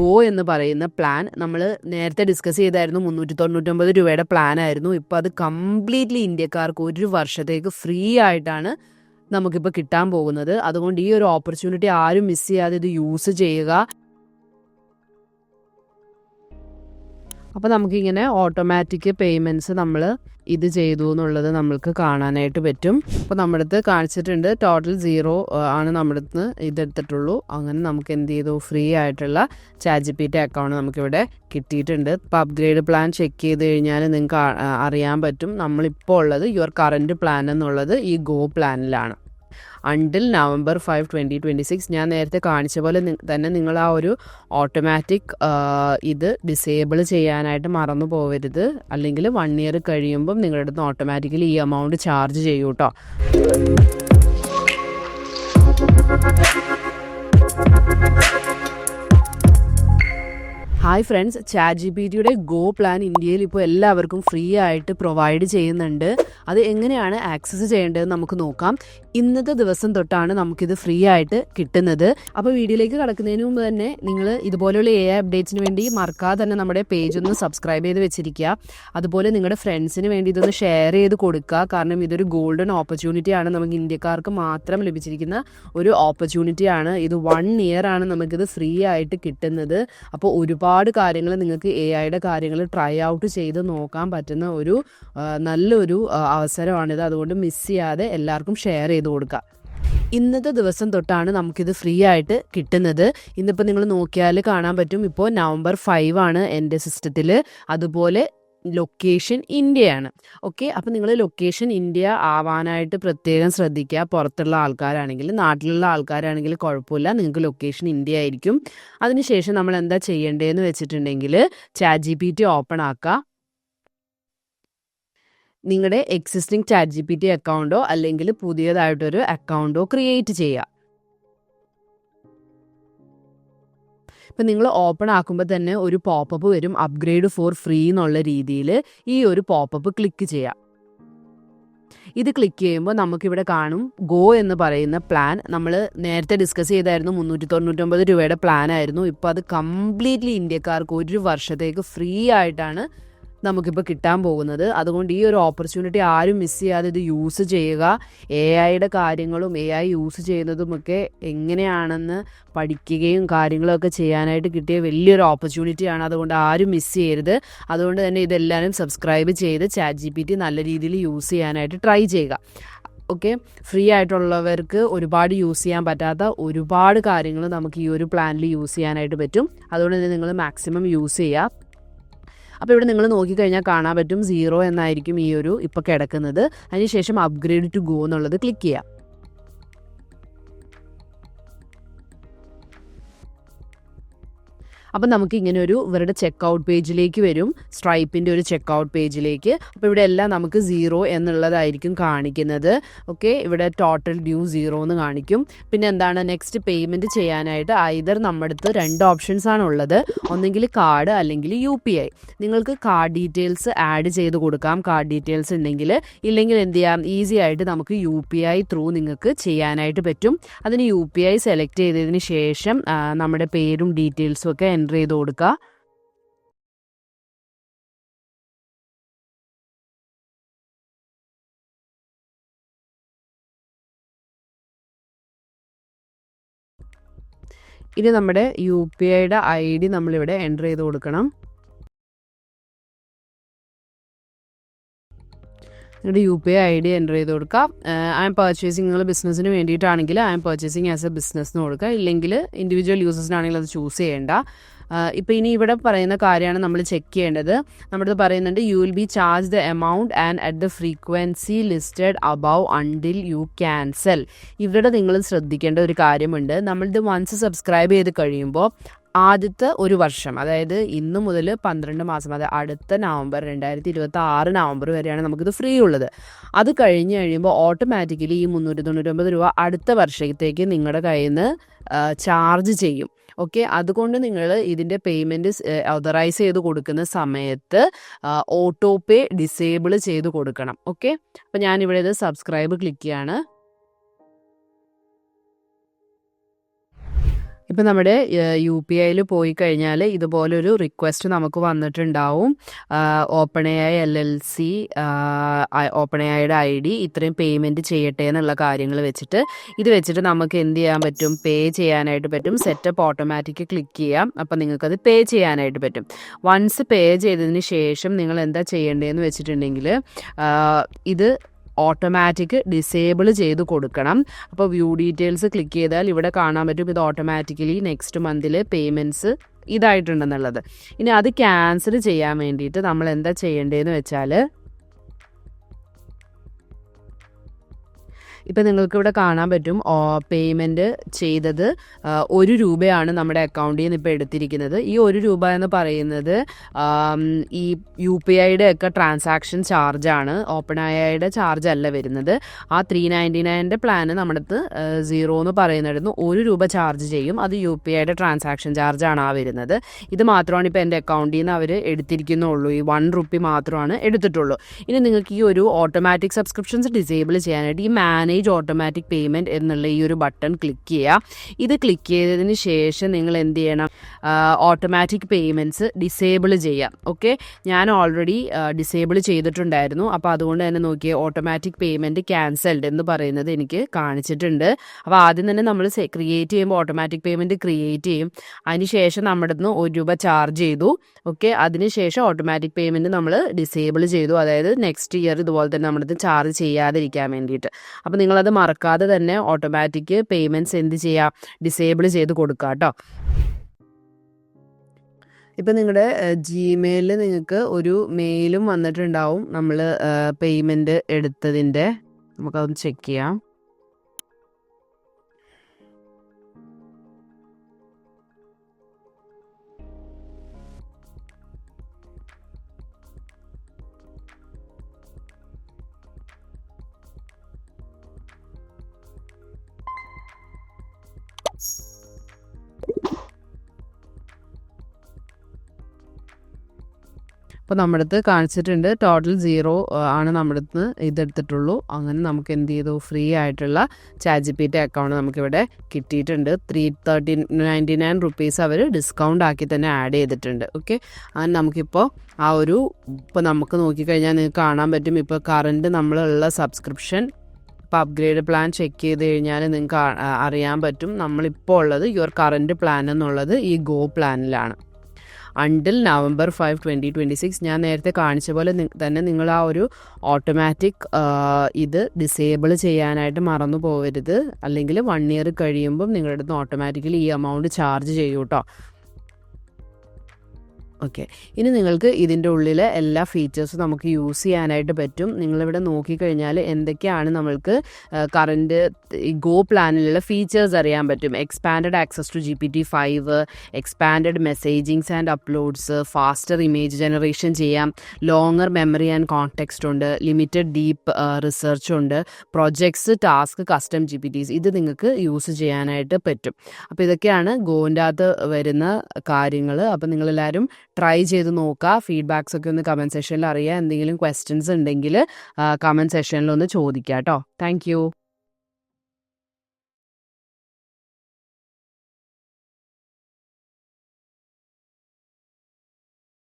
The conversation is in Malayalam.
ഗോ എന്ന് പറയുന്ന പ്ലാൻ നമ്മൾ നേരത്തെ ഡിസ്കസ് ചെയ്തായിരുന്നു. മുന്നൂറ്റി തൊണ്ണൂറ്റൊമ്പത് രൂപയുടെ പ്ലാൻ ആയിരുന്നു. ഇപ്പോൾ അത് കംപ്ലീറ്റ്ലി ഇന്ത്യക്കാർക്ക് ഒരു വർഷത്തേക്ക് ഫ്രീ ആയിട്ടാണ് നമുക്കിപ്പോൾ കിട്ടാൻ പോകുന്നത്. അതുകൊണ്ട് ഈ ഒരു ഓപ്പർച്യൂണിറ്റി ആരും മിസ് ചെയ്യാതെ ഇത് യൂസ് ചെയ്യുക. അപ്പോൾ നമുക്കിങ്ങനെ ഓട്ടോമാറ്റിക് പേയ്മെന്റ്സ് നമ്മൾ ഇത് ചെയ്തു എന്നുള്ളത് നമ്മൾക്ക് കാണാനായിട്ട് പറ്റും. അപ്പോൾ നമ്മുടെ കാണിച്ചിട്ടുണ്ട്. ടോട്ടൽ സീറോ ആണ് നമ്മുടെ ഇതെടുത്തിട്ടുള്ളൂ. അങ്ങനെ നമുക്ക് എന്ത് ചെയ്തു? ഫ്രീ ആയിട്ടുള്ള chat G P T account നമുക്കിവിടെ കിട്ടിയിട്ടുണ്ട്. ഇപ്പോൾ അപ്ഗ്രേഡ് പ്ലാൻ ചെക്ക് ചെയ്ത് കഴിഞ്ഞാൽ നിങ്ങൾക്ക് അറിയാൻ പറ്റും. നമ്മളിപ്പോൾ ഉള്ളത് യുവർ കറന്റ് പ്ലാൻ എന്നുള്ളത് ഈ go പ്ലാനിലാണ് until November five twenty twenty six ഞാൻ നേരത്തെ കാണിച്ച പോലെ തന്നെ നിങ്ങൾ ആ ഒരു ഓട്ടോമാറ്റിക് ഇത് ഡിസേബിൾ ചെയ്യാനായിട്ട് മറന്നു പോകരുത് അല്ലെങ്കിൽ വൺ ഇയർ കഴിയുമ്പം നിങ്ങളുടെ അടുത്ത് ഓട്ടോമാറ്റിക്കലി ഈ എമൗണ്ട് ചാർജ് ചെയ്യൂ കേട്ടോ hi friends chat G P ടിയുടെ ഗോ പ്ലാൻ ഇന്ത്യയിൽ ഇപ്പോൾ എല്ലാവർക്കും ഫ്രീ ആയിട്ട് പ്രൊവൈഡ് ചെയ്യുന്നുണ്ട്. അത് എങ്ങനെയാണ് ആക്സസ് ചെയ്യേണ്ടതെന്ന് നമുക്ക് നോക്കാം. ഇന്നത്തെ ദിവസം തൊട്ടാണ് നമുക്കിത് ഫ്രീ ആയിട്ട് കിട്ടുന്നത്. അപ്പോൾ വീഡിയോയിലേക്ക് കടക്കുന്നതിന് മുമ്പ് തന്നെ നിങ്ങൾ ഇതുപോലെയുള്ള എ അപ്ഡേറ്റ്സിന് വേണ്ടി മറക്കാതെ തന്നെ നമ്മുടെ പേജ് ഒന്ന് സബ്സ്ക്രൈബ് ചെയ്ത് വെച്ചിരിക്കുക. അതുപോലെ നിങ്ങളുടെ ഫ്രണ്ട്സിന് വേണ്ടി ഇതൊന്ന് ഷെയർ ചെയ്ത് കൊടുക്കുക. കാരണം ഇതൊരു ഗോൾഡൻ ഓപ്പർച്യൂണിറ്റി ആണ് നമുക്ക് ഇന്ത്യക്കാർക്ക് മാത്രം ലഭിച്ചിരിക്കുന്ന ഒരു ഓപ്പർച്യൂണിറ്റി ആണ്. ഇത് വൺ ഇയർ ആണ് നമുക്കിത് ഫ്രീ ആയിട്ട് കിട്ടുന്നത്. അപ്പോൾ ഒരുപാട് കാര്യങ്ങൾ നിങ്ങൾക്ക് എ ഐയുടെ കാര്യങ്ങൾ ട്രൈ ഔട്ട് ചെയ്ത് നോക്കാൻ പറ്റുന്ന ഒരു നല്ലൊരു അവസരമാണിത്. അതുകൊണ്ട് മിസ് ചെയ്യാതെ എല്ലാവർക്കും ഷെയർ ചെയ്ത് കൊടുക്കുക ഇന്നത്തെ ദിവസം തൊട്ടാണ് നമുക്കിത് ഫ്രീ ആയിട്ട് കിട്ടുന്നത്. ഇന്നിപ്പോൾ നിങ്ങൾ നോക്കിയാൽ കാണാൻ പറ്റും. ഇപ്പോൾ നവംബർ ഫൈവ് ആണ് എന്റെ സിസ്റ്റത്തിൽ അതുപോലെ ലൊക്കേഷൻ ഇന്ത്യയാണ് ഓക്കെ അപ്പോൾ നിങ്ങൾ ലൊക്കേഷൻ ഇന്ത്യ ആവാനായിട്ട് പ്രത്യേകം ശ്രദ്ധിക്കുക. പുറത്തുള്ള ആൾക്കാരാണെങ്കിൽ നാട്ടിലുള്ള ആൾക്കാരാണെങ്കിൽ കുഴപ്പമില്ല. നിങ്ങൾക്ക് ലൊക്കേഷൻ ഇന്ത്യ ആയിരിക്കും. അതിനുശേഷം നമ്മൾ എന്താ ചെയ്യേണ്ടതെന്ന് വെച്ചിട്ടുണ്ടെങ്കിൽ chat G P T open ആക്കുക. നിങ്ങളുടെ existing chat G P T അക്കൗണ്ടോ അല്ലെങ്കിൽ പുതിയതായിട്ടൊരു അക്കൗണ്ടോ ക്രിയേറ്റ് ചെയ്യുക ഇപ്പം നിങ്ങൾ ഓപ്പൺ ആക്കുമ്പോൾ തന്നെ ഒരു പോപ്പപ്പ് വരും അപ്ഗ്രേഡ് ഫോർ ഫ്രീ എന്നുള്ള രീതിയിൽ ഈ ഒരു പോപ്പപ്പ് ക്ലിക്ക് ചെയ്യാം. ഇത് ക്ലിക്ക് ചെയ്യുമ്പോൾ നമുക്കിവിടെ കാണും ഗോ എന്ന് പറയുന്ന പ്ലാൻ നമ്മൾ നേരത്തെ ഡിസ്കസ് ചെയ്തായിരുന്നു മുന്നൂറ്റി തൊണ്ണൂറ്റൊമ്പത് രൂപയുടെ പ്ലാൻ ആയിരുന്നു. ഇപ്പോൾ അത് കംപ്ലീറ്റ്ലി ഇന്ത്യക്കാർക്ക് ഒരു വർഷത്തേക്ക് ഫ്രീ ആയിട്ടാണ് നമുക്കിപ്പോൾ കിട്ടാൻ പോകുന്നത്. അതുകൊണ്ട് ഈ ഒരു ഓപ്പർച്യൂണിറ്റി ആരും മിസ് ചെയ്യാതെ ഇത് യൂസ് ചെയ്യുക. എ ഐയുടെ കാര്യങ്ങളും എ ഐ യൂസ് ചെയ്യുന്നതുമൊക്കെ എങ്ങനെയാണെന്ന് പഠിക്കുകയും കാര്യങ്ങളൊക്കെ ചെയ്യാനായിട്ട് കിട്ടിയ വലിയൊരു ഓപ്പർച്യൂണിറ്റിയാണ് അതുകൊണ്ട് ആരും മിസ് ചെയ്യരുത്. അതുകൊണ്ട് തന്നെ ഇതെല്ലാവരും സബ്സ്ക്രൈബ് ചെയ്ത് ചാറ്റ് ജി പി ടി നല്ല രീതിയിൽ യൂസ് ചെയ്യാനായിട്ട് ട്രൈ ചെയ്യുക. ഓക്കെ ഫ്രീ ആയിട്ടുള്ളവർക്ക് ഒരുപാട് യൂസ് ചെയ്യാൻ പറ്റാത്ത ഒരുപാട് കാര്യങ്ങൾ നമുക്ക് ഈ ഒരു പ്ലാനിൽ യൂസ് ചെയ്യാനായിട്ട് പറ്റും. അതുകൊണ്ട് തന്നെ നിങ്ങൾ മാക്സിമം യൂസ് ചെയ്യുക. അപ്പോൾ ഇവിടെ നിങ്ങൾ നോക്കിക്കഴിഞ്ഞാൽ കാണാൻ പറ്റും സീറോ എന്നായിരിക്കും ഈ ഒരു ഇപ്പോൾ കിടക്കുന്നത്. അതിനുശേഷം അപ്ഗ്രേഡ് ടു ഗോ എന്നുള്ളത് ക്ലിക്ക് ചെയ്യാം. അപ്പം നമുക്ക് ഇങ്ങനെ ഒരു ഇവരുടെ ചെക്ക് ഔട്ട് പേജിലേക്ക് വരും. സ്ട്രൈപ്പിന്റെ ഒരു ചെക്ക് ഔട്ട് പേജിലേക്ക് അപ്പോൾ ഇവിടെ എല്ലാം നമുക്ക് സീറോ എന്നുള്ളതായിരിക്കും കാണിക്കുന്നത്. ഓക്കെ ഇവിടെ ടോട്ടൽ ഡ്യൂ സീറോ എന്ന് കാണിക്കും. പിന്നെ എന്താണ്? നെക്സ്റ്റ് പേയ്മെന്റ് ചെയ്യാനായിട്ട് ഐദർ നമ്മുടെ അടുത്ത് രണ്ട് ഓപ്ഷൻസ് ആണ് ഉള്ളത്. ഒന്നെങ്കിൽ കാർഡ് അല്ലെങ്കിൽ യു പി ഐ നിങ്ങൾക്ക് കാർഡ് ഡീറ്റെയിൽസ് ആഡ് ചെയ്ത് കൊടുക്കാം. കാർഡ് ഡീറ്റെയിൽസ് ഉണ്ടെങ്കിൽ ഇല്ലെങ്കിൽ എന്ത് ചെയ്യാം? ഈസി ആയിട്ട് നമുക്ക് യു പി ഐ ത്രൂ നിങ്ങൾക്ക് ചെയ്യാനായിട്ട് പറ്റും. അതിന് യു പി ഐ സെലക്ട് ചെയ്തതിന് ശേഷം നമ്മുടെ പേരും ഡീറ്റെയിൽസും ഒക്കെ എന്റർ ചെയ്ത് കൊടുക്കുക ഇനി നമ്മുടെ യു പി ഐയുടെ ഐ ഡി നമ്മളിവിടെ എന്റർ ചെയ്ത് കൊടുക്കണം. നിങ്ങളുടെ U P I I D enter ചെയ്ത് കൊടുക്കുക ഐ എം പർച്ചേസിങ് നിങ്ങൾ ബിസിനസ്സിന് വേണ്ടിയിട്ടാണെങ്കിൽ I'm purchasing as a business എന്ന് കൊടുക്കുക. ഇല്ലെങ്കിൽ ഇൻഡിവിജ്വൽ യൂസേഴ്സിനാണെങ്കിൽ അത് ചൂസ് ചെയ്യേണ്ട. ഇപ്പോൾ ഇനി ഇവിടെ പറയുന്ന കാര്യമാണ് നമ്മൾ ചെക്ക് ചെയ്യേണ്ടത്. നമ്മുടെ പറയുന്നുണ്ട് you will be charge the amount and at the frequency listed above until you cancel ഇവിടെ നിങ്ങൾ ശ്രദ്ധിക്കേണ്ട ഒരു കാര്യമുണ്ട്. നമ്മളിത് വൺസ് സബ്സ്ക്രൈബ് ചെയ്ത് കഴിയുമ്പോൾ ആദ്യത്തെ ഒരു വർഷം അതായത് ഇന്ന് മുതൽ പന്ത്രണ്ട് മാസം അതായത് അടുത്ത നവംബർ രണ്ടായിരത്തി ഇരുപത്തി ആറ് നവംബർ വരെയാണ് നമുക്കിത് ഫ്രീ ഉള്ളത്. അത് കഴിഞ്ഞ് കഴിയുമ്പോൾ ഓട്ടോമാറ്റിക്കലി ഈ മുന്നൂറ്റി തൊണ്ണൂറ്റൊമ്പത് രൂപ അടുത്ത വർഷത്തേക്ക് നിങ്ങളുടെ കയ്യിൽ നിന്ന് ചാർജ് ചെയ്യും. ഓക്കെ അതുകൊണ്ട് നിങ്ങൾ ഇതിന്റെ പേയ്മെന്റ് ഓതറൈസ് ചെയ്ത് കൊടുക്കുന്ന സമയത്ത് ഓട്ടോ പേ ഡിസേബിൾ ചെയ്ത് കൊടുക്കണം. ഓക്കെ അപ്പോൾ ഞാനിവിടെ ഇത് സബ്സ്ക്രൈബ് ക്ലിക്ക് ചെയ്യാണ്. ഇപ്പം നമ്മുടെ യു പി ഐയിൽ പോയി കഴിഞ്ഞാൽ ഇതുപോലൊരു റിക്വസ്റ്റ് നമുക്ക് വന്നിട്ടുണ്ടാവും. Open A I L L C open A ഐയുടെ ഐ ഡി ഇത്രയും പേയ്മെന്റ് ചെയ്യട്ടെ എന്നുള്ള കാര്യങ്ങൾ വെച്ചിട്ട് ഇത് വെച്ചിട്ട് നമുക്ക് എന്ത് ചെയ്യാൻ പറ്റും? പേ ചെയ്യാനായിട്ട് പറ്റും. സെറ്റപ്പ് ഓട്ടോമാറ്റിക് ക്ലിക്ക് ചെയ്യാം. അപ്പം നിങ്ങൾക്കത് പേ ചെയ്യാനായിട്ട് പറ്റും. വൺസ് പേ ചെയ്തതിന് ശേഷം നിങ്ങൾ എന്താ ചെയ്യേണ്ടതെന്ന് വെച്ചിട്ടുണ്ടെങ്കിൽ ഇത് ഓട്ടോമാറ്റിക് ഡിസേബിൾ ചെയ്ത് കൊടുക്കണം. അപ്പോൾ വ്യൂ ഡീറ്റെയിൽസ് ക്ലിക്ക് ചെയ്താൽ ഇവിടെ കാണാൻ പറ്റും ഇത് ഓട്ടോമാറ്റിക്കലി നെക്സ്റ്റ് മന്തിൽ പേയ്മെന്റ്സ് ഇതായിട്ടുണ്ടെന്നുള്ളത്. ഇനി അത് ക്യാൻസൽ ചെയ്യാൻ വേണ്ടിയിട്ട് നമ്മൾ എന്താ ചെയ്യേണ്ടതെന്ന് വെച്ചാൽ ഇപ്പം നിങ്ങൾക്ക് ഇവിടെ കാണാൻ പറ്റും പേയ്മെന്റ് ചെയ്തത് ഒരു രൂപയാണ് നമ്മുടെ അക്കൗണ്ടിൽ നിന്ന് ഇപ്പോൾ എടുത്തിരിക്കുന്നത്. ഈ ഒരു രൂപ എന്ന് പറയുന്നത് ഈ യു പി ഐയുടെ ഒക്കെ ട്രാൻസാക്ഷൻ ചാർജാണ് ഓപ്പൺ ഐയുടെ ചാർജ് അല്ല വരുന്നത്. ആ ത്രീ നയന്റി നയന്റെ പ്ലാന് നമ്മുടെ സീറോ എന്ന് പറയുന്നിടത്ത് ഒരു രൂപ ചാർജ് ചെയ്യും. അത് യു പി ഐയുടെ ട്രാൻസാക്ഷൻ ചാർജാണ് ആ വരുന്നത്. ഇത് മാത്രമാണ് ഇപ്പോൾ എന്റെ അക്കൗണ്ടിൽ നിന്ന് അവർ എടുത്തിരിക്കുന്നുള്ളൂ. ഈ വൺ റുപ്പി മാത്രമാണ് എടുത്തിട്ടുള്ളൂ. ഇനി നിങ്ങൾക്ക് ഈ ഒരു ഓട്ടോമാറ്റിക് സബ്സ്ക്രിപ്ഷൻസ് ഡിസേബിൾ ചെയ്യാനായിട്ട് ഈ മാനേജ് മാനേജ് ഓട്ടോമാറ്റിക് പേയ്മെന്റ് എന്നുള്ള ഈ ഒരു ബട്ടൺ ക്ലിക്ക് ചെയ്യുക. ഇത് ക്ലിക്ക് ചെയ്തതിന് ശേഷം നിങ്ങൾ എന്ത് ചെയ്യണം? ഓട്ടോമാറ്റിക് പേയ്മെന്റ്സ് ഡിസേബിൾ ചെയ്യാം. ഓക്കെ ഞാൻ ഓൾറെഡി ഡിസേബിൾ ചെയ്തിട്ടുണ്ടായിരുന്നു. അപ്പോൾ അതുകൊണ്ട് തന്നെ നോക്കിയേ ഓട്ടോമാറ്റിക് പേയ്മെന്റ് ക്യാൻസൽഡ് എന്ന് പറയുന്നത് എനിക്ക് കാണിച്ചിട്ടുണ്ട്. അപ്പോൾ ആദ്യം തന്നെ നമ്മൾ ക്രിയേറ്റ് ചെയ്യുമ്പോൾ ഓട്ടോമാറ്റിക് പേയ്മെന്റ് ക്രിയേറ്റ് ചെയ്യും. അതിനുശേഷം നമ്മുടെ നിന്ന് ഒരു രൂപ ചാർജ് ചെയ്തു. ഓക്കെ അതിനുശേഷം ഓട്ടോമാറ്റിക് പേയ്മെന്റ് നമ്മൾ ഡിസേബിൾ ചെയ്തു. അതായത് നെക്സ്റ്റ് ഇയർ ഇതുപോലെ തന്നെ നമ്മുടെ ചാർജ് ചെയ്യാതിരിക്കാൻ വേണ്ടിയിട്ട്. അപ്പോൾ നിങ്ങളത് മറക്കാതെ തന്നെ ഓട്ടോമാറ്റിക് പേയ്മെന്റ്സ് എന്ത് ചെയ്യുക ഡിസേബിൾ ചെയ്ത് കൊടുക്കുക കേട്ടോ. ഇപ്പം നിങ്ങളുടെ ജിമെയിലിൽ നിങ്ങൾക്ക് ഒരു മെയിലും വന്നിട്ടുണ്ടാവും. നമ്മൾ പേയ്മെന്റ് എടുത്തതിന്റെ. നമുക്കതൊന്ന് ചെക്ക് ചെയ്യാം. അപ്പോൾ നമ്മുടെ അടുത്ത് കാണിച്ചിട്ടുണ്ട് ടോട്ടൽ സീറോ ആണ് നമ്മുടെ അടുത്ത് ഇതെടുത്തിട്ടുള്ളൂ. അങ്ങനെ നമുക്ക് എന്ത് ചെയ്തു? ഫ്രീ ആയിട്ടുള്ള ചാജി പി ടി അക്കൗണ്ട് നമുക്കിവിടെ കിട്ടിയിട്ടുണ്ട്. Three thirty ninety nine rupees അവർ ഡിസ്കൗണ്ട് ആക്കി തന്നെ ആഡ് ചെയ്തിട്ടുണ്ട്. ഓക്കെ അങ്ങനെ നമുക്കിപ്പോൾ ആ ഒരു ഇപ്പോൾ നമുക്ക് നോക്കിക്കഴിഞ്ഞാൽ നിങ്ങൾക്ക് കാണാൻ പറ്റും. ഇപ്പോൾ കറണ്ട് നമ്മളുള്ള സബ്സ്ക്രിപ്ഷൻ ഇപ്പോൾ അപ്ഗ്രേഡ് പ്ലാൻ ചെക്ക് ചെയ്ത് കഴിഞ്ഞാൽ നിങ്ങൾക്ക് അറിയാൻ പറ്റും. നമ്മളിപ്പോൾ ഉള്ളത് യുവർ കറന്റ് പ്ലാൻ എന്നുള്ളത് ഈ go പ്ലാനിലാണ് until November five twenty twenty six ഞാൻ നേരത്തെ കാണിച്ച പോലെ തന്നെ നിങ്ങൾ ആ ഒരു ഓട്ടോമാറ്റിക് ഇത് ഡിസേബിൾ ചെയ്യാനായിട്ട് മറന്നു പോകരുത് അല്ലെങ്കിൽ വൺ ഇയർ കഴിയുമ്പം നിങ്ങളുടെ അടുത്ത് ഓട്ടോമാറ്റിക്കലി ഈ എമൗണ്ട് ചാർജ് ചെയ്യൂട്ടോ. ഓക്കെ ഇനി നിങ്ങൾക്ക് ഇതിന്റെ ഉള്ളിൽ എല്ലാ ഫീച്ചേഴ്സും നമുക്ക് യൂസ് ചെയ്യാനായിട്ട് പറ്റും. നിങ്ങളിവിടെ നോക്കിക്കഴിഞ്ഞാൽ എന്തൊക്കെയാണ് നമ്മൾക്ക് കറണ്ട് ഗോ പ്ലാനിലുള്ള ഫീച്ചേഴ്സ് അറിയാൻ പറ്റും. Expand access to G P T five expand messagings and uploads faster image generation ചെയ്യാം. ലോങ്ങർ മെമ്മറി ആൻഡ് കോൺടെക്സ്റ്റ് ഉണ്ട്. ലിമിറ്റഡ് ഡീപ്പ് റിസർച്ച് ഉണ്ട്. Projects task custom G P Ts ഇത് നിങ്ങൾക്ക് യൂസ് ചെയ്യാനായിട്ട് പറ്റും. അപ്പോൾ ഇതൊക്കെയാണ് ഗോവിന്റെ അകത്ത് വരുന്ന കാര്യങ്ങൾ അപ്പോൾ നിങ്ങളെല്ലാവരും ട്രൈ ചെയ്ത് നോക്കുക ഫീഡ്ബാക്സ് ഒക്കെ ഒന്ന് കമന്റ് സെഷനിൽ അറിയാം. എന്തെങ്കിലും ക്വസ്റ്റ്യൻസ് ഉണ്ടെങ്കിൽ കമന്റ് സെഷനിൽ ഒന്ന് ചോദിക്കുക കേട്ടോ താങ്ക്